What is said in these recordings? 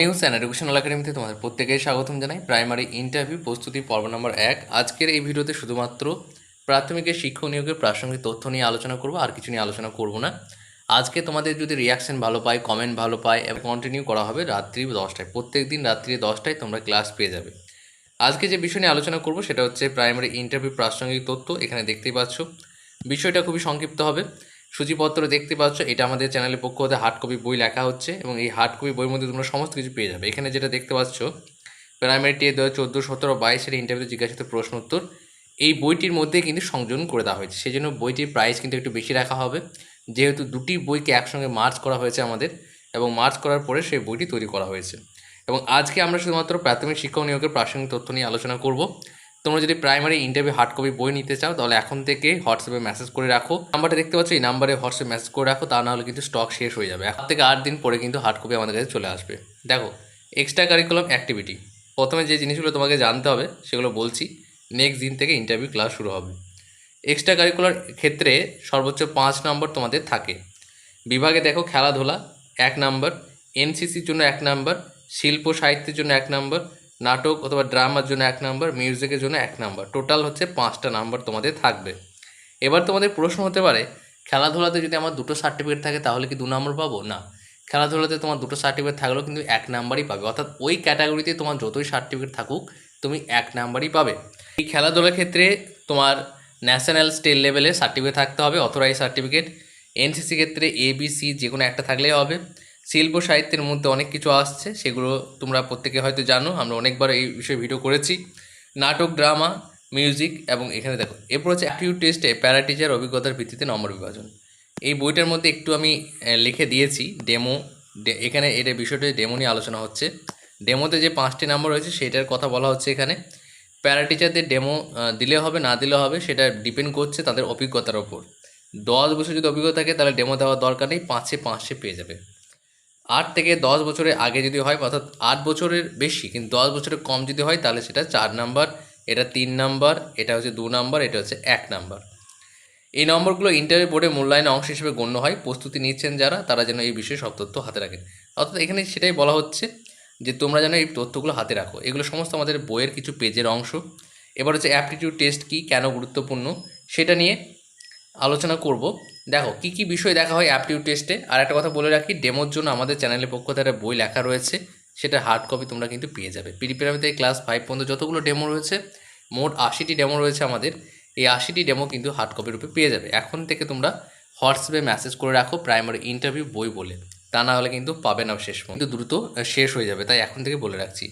News and educational একাডেমিতে তোমাদের প্রত্যেকেই স্বাগতম জানাই। প্রাইমারি ইন্টারভিউ প্রস্তুতি, পর্ব নম্বর এক। আজকের এই ভিডিওতে শুধুমাত্র প্রাথমিকের শিক্ষক নিয়োগের প্রাসঙ্গিক তথ্য নিয়ে আলোচনা করব, আর কিছু নিয়ে আলোচনা করব না। আজকে তোমাদের যদি রিয়াকশন ভালো পায় কমেন্ট ভালো পায় এবং কন্টিনিউ করা হবে রাত্রি দশটায়, প্রত্যেক দিন রাত্রি দশটায় তোমরা ক্লাস পেয়ে যাবে। আজকে যে বিষয় নিয়ে আলোচনা করব, সেটা হচ্ছে প্রাইমারি ইন্টারভিউ প্রাসঙ্গিক তথ্য, এখানে দেখতেই পাচ্ছ। বিষয়টা খুবই সংক্ষিপ্ত হবে। সূচিপত্র দেখতে পাচ্ছ, এটা আমাদের চ্যানেলের পক্ষ হতে হার্ড কপি বই লেখা হচ্ছে এবং এই হার্ড কপি বইয়ের মধ্যে তোমরা সমস্ত কিছু পেয়ে যাবে। এখানে যেটা দেখতে পাচ্ছ প্রাইমারি টি দু হাজার চোদ্দ, সতেরো বাইশের ইন্টারভিউতে জিজ্ঞাসিত প্রশ্ন উত্তর। এই বইটির মধ্যে কিন্তু সংযোজন করে দেওয়া হয়েছে সেই জন্য বইটির প্রাইস কিন্তু একটু বেশি রাখা হবে। যেহেতু দুটি বইকে একসঙ্গে মার্চ করা হয়েছে আমাদের এবং মার্চ করার পরে সেই বইটি তৈরি করা হয়েছে। এবং আজকে আমরা শুধুমাত্র প্রাথমিক শিক্ষক নিয়োগের প্রাসঙ্গিক তথ্য নিয়ে আলোচনা করব। তোমরা যদি প্রাইমারি ইন্টারভিউ হার্ড কপি বই নিতে চাও, তাহলে এখন থেকে হোয়াটসঅ্যাপে মেসেজ করে রাখো। নাম্বারটা দেখতে পাচ্ছ, এই নাম্বারে হোয়াটসঅ্যাপ মেসেজ করে রাখো, তা না হলে কিন্তু স্টক শেষ হয়ে যাবে। এক থেকে আট দিন পরে কিন্তু হার্ড কপি আমাদের কাছে চলে আসবে। দেখো এক্সট্রা কারিকুলাম অ্যাক্টিভিটি প্রথমে যে জিনিসগুলো তোমাকে জানতে হবে, সেগুলো বলছি। নেক্সট দিন থেকে ইন্টারভিউ ক্লাস শুরু হবে। এক্সট্রা কারিকুলার ক্ষেত্রে সর্বোচ্চ পাঁচ নম্বর তোমাদের থাকে। বিভাগে দেখো খেলাধুলা, এক নাম্বার এনসিসির জন্য এক নাম্বার শিল্প সাহিত্যের জন্য এক নাম্বার নাটক অথবা ড্রামার জন্য এক নাম্বার, মিউজিকের জন্য এক নাম্বার। টোটাল হচ্ছে পাঁচটা নাম্বার তোমাদের থাকবে। এবার তোমাদের প্রশ্ন হতে পারে, খেলাধুলাতে যদি আমার দুটো সার্টিফিকেট থাকে তাহলে কি দু নম্বর পাবো? না। খেলাধুলাতে তোমার দুটো সার্টিফিকেট থাকলেও কিন্তু এক নাম্বারই পাবে। অর্থাৎ ওই ক্যাটাগরিতে তোমার যতই সার্টিফিকেট থাকুক, তুমি এক নাম্বারই পাবে। এই খেলাধুলার ক্ষেত্রে তোমার ন্যাশনাল স্টেট লেভেলে সার্টিফিকেট থাকতে হবে অথরাইজ সার্টিফিকেট এনসিসি ক্ষেত্রে এ বি সি যে কোনো একটা থাকলেই হবে। শিল্প সাহিত্যের মধ্যে অনেক কিছু আসছে, সেগুলো তোমরা প্রত্যেকে হয়তো জানো, আমরা অনেকবার এই বিষয়ে ভিডিও করেছি। নাটক, ড্রামা, মিউজিক এবং এখানে দেখো, এরপর হচ্ছে অ্যাপটিউড টেস্টে প্যারা টিচার অভিজ্ঞতার ভিত্তিতে নম্বর বিভাজন। এই বইটার মধ্যে একটু আমি লিখে দিয়েছি ডেমো এখানে এটা বিষয়টা ডেমো নিয়ে আলোচনা হচ্ছে। ডেমোতে যে পাঁচটি নাম্বার রয়েছে, সেটার কথা বলা হচ্ছে এখানে। প্যারা টিচারদের ডেমো দিলে হবে, না দিলে হবে, সেটা ডিপেন্ড করছে তাদের অভিজ্ঞতার ওপর। দশ বছর যদি অভিজ্ঞতা থাকে, তাহলে ডেমো দেওয়ার দরকার নেই, পাঁচে পাঁচে পেয়ে যাবে। আট থেকে দশ বছরের আগে যদি হয়, অর্থাৎ আট বছরের বেশি, কিন্তু দশ বছরের কম যদি হয়, তাহলে সেটা চার নাম্বার, এটা তিন নাম্বার, এটা হচ্ছে দু নাম্বার, এটা হচ্ছে এক নাম্বার। এই নম্বরগুলো ইন্টারভিউ বোর্ডে মূল্যায়নের অংশ হিসেবে গণ্য হয়। প্রস্তুতি নিচ্ছেন যারা, তারা যেন এই বিষয়ে সব তথ্য হাতে রাখেন। অর্থাৎ এখানে সেটাই বলা হচ্ছে যে, তোমরা যেন এই তথ্যগুলো হাতে রাখো। এগুলো সমস্ত আমাদের বইয়ের কিছু পেজের অংশ। এবার হচ্ছে অ্যাপটিটিউড টেস্ট কী, কেন গুরুত্বপূর্ণ, সেটা নিয়ে আলোচনা করব। দেখো, কি কি বিষয় দেখা হয় অ্যাপটিউড টেস্টে আর একটা কথা বলে রাখি ডেমোর জন্য আমাদের চ্যানেলের পক্ষ থেকে বই লেখা রয়েছে সেটা হার্ড কপি তোমরা কিন্তু পেয়ে যাবে। পিরিপিরামিতে ক্লাস ফাইভ পর্যন্ত যতগুলো ডেমো রয়েছে, মোট আশিটি ডেমো রয়েছে আমাদের, এই আশিটি ডেমো কিন্তু হার্ড কপি রূপে পেয়ে যাবে। এখন থেকে তোমরা হোয়াটসঅ্যাপে মেসেজ করে রাখো প্রাইমারি ইন্টারভিউ বই বলে, তা না হলে কিন্তু পাবে না শেষ কিন্তু দ্রুত শেষ হয়ে যাবে, তাই এখন থেকে বলে রাখছি।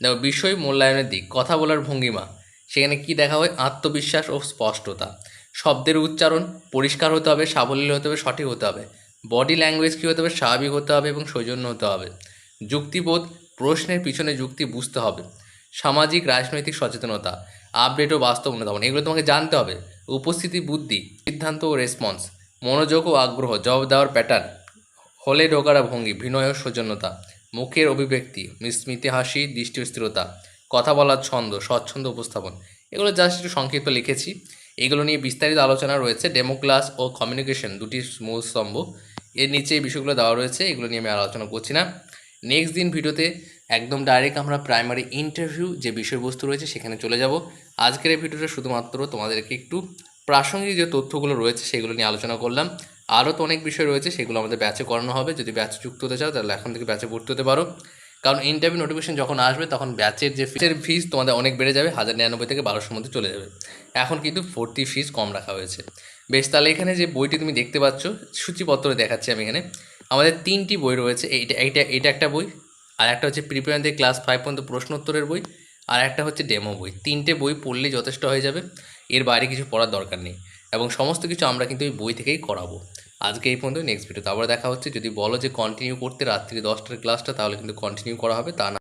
দেখো, বিষয় মূল্যায়নের দিক, কথা বলার ভঙ্গিমা, সেখানে কি দেখা হয়? আত্মবিশ্বাস ও স্পষ্টতা। শব্দের উচ্চারণ পরিষ্কার হতে হবে, সাবলীল হতে হবে, সঠিক হতে হবে। বডি ল্যাঙ্গুয়েজ কী হতে হবে? স্বাভাবিক হতে হবে এবং সৌজন্য হতে হবে। যুক্তিবোধ, প্রশ্নের পিছনে যুক্তি বুঝতে হবে। সামাজিক, রাজনৈতিক সচেতনতা আপডেট ও বাস্তব অনুধাবন এগুলো তোমাকে জানতে হবে। উপস্থিতি বুদ্ধি, সিদ্ধান্ত ও রেসপন্স মনোযোগ ও আগ্রহ, জবাব দেওয়ার প্যাটার্ন হলে ঢোকারা ভঙ্গি, বিনয় ও সৌজন্যতা, মুখের অভিব্যক্তি স্মৃতি হাসি, দৃষ্টি স্থিরতা, কথা বলার ছন্দ, স্বচ্ছন্দ উপস্থাপন, এগুলো জাস্ট একটু সংক্ষিপ্ত লিখেছি। এগুলো নিয়ে বিস্তারিত আলোচনা রয়েছে। ডেমো ক্লাস ও কমিউনিকেশন দুটি মূল স্তম্ভ। এর নিচে এই বিষয়গুলো দেওয়া রয়েছে, এগুলো নিয়ে আমি আলোচনা করছি না। নেক্সট দিন ভিডিওতে একদম ডাইরেক্ট আমরা প্রাইমারি ইন্টারভিউ যে বিষয়বস্তু রয়েছে সেখানে চলে যাব। আজকের এই ভিডিওটা শুধুমাত্র তোমাদেরকে একটু প্রাসঙ্গিক যে তথ্যগুলো রয়েছে সেগুলো নিয়ে আলোচনা করলাম। আরও তো অনেক বিষয় রয়েছে, সেগুলো আমাদের ব্যাচে করানো হবে। যদি ব্যাচে যুক্ত হতে চাও তাহলে এখন থেকে ব্যাচে ভর্তি হতে পারো। কারণ ইন্টারভিউ নোটিফিকেশন যখন আসবে, তখন ব্যাচের যে ফিসের ফিস তোমাদের অনেক বেড়ে যাবে, হাজার নিরানব্বই থেকে বারোশোর মধ্যে চলে যাবে। এখন কিন্তু ভর্তি ফিস কম রাখা হয়েছে। বেশ, তাহলে এখানে যে বইটি তুমি দেখতে পাচ্ছ, সূচিপত্র দেখাচ্ছি আমি এখানে। আমাদের তিনটি বই রয়েছে এইটা এইটা এটা একটা বই, আর একটা হচ্ছে প্রিপেয়ারদের ক্লাস ফাইভ পর্যন্ত প্রশ্নোত্তরের বই, আর একটা হচ্ছে ডেমো বই। তিনটে বই পড়লেই যথেষ্ট হয়ে যাবে, এর বাইরে কিছু পড়ার দরকার নেই। এবং সমস্ত কিছু আমরা কিন্তু এই বই থেকেই করাবো। আজকে এই পর্যন্ত নেক্সট ভিডিওতে আবার দেখা হচ্ছে। যদি বলো যে কন্টিনিউ করতে রাত্রি দশটার ক্লাসটা তাহলে কিন্তু কন্টিনিউ করা হবে, তা না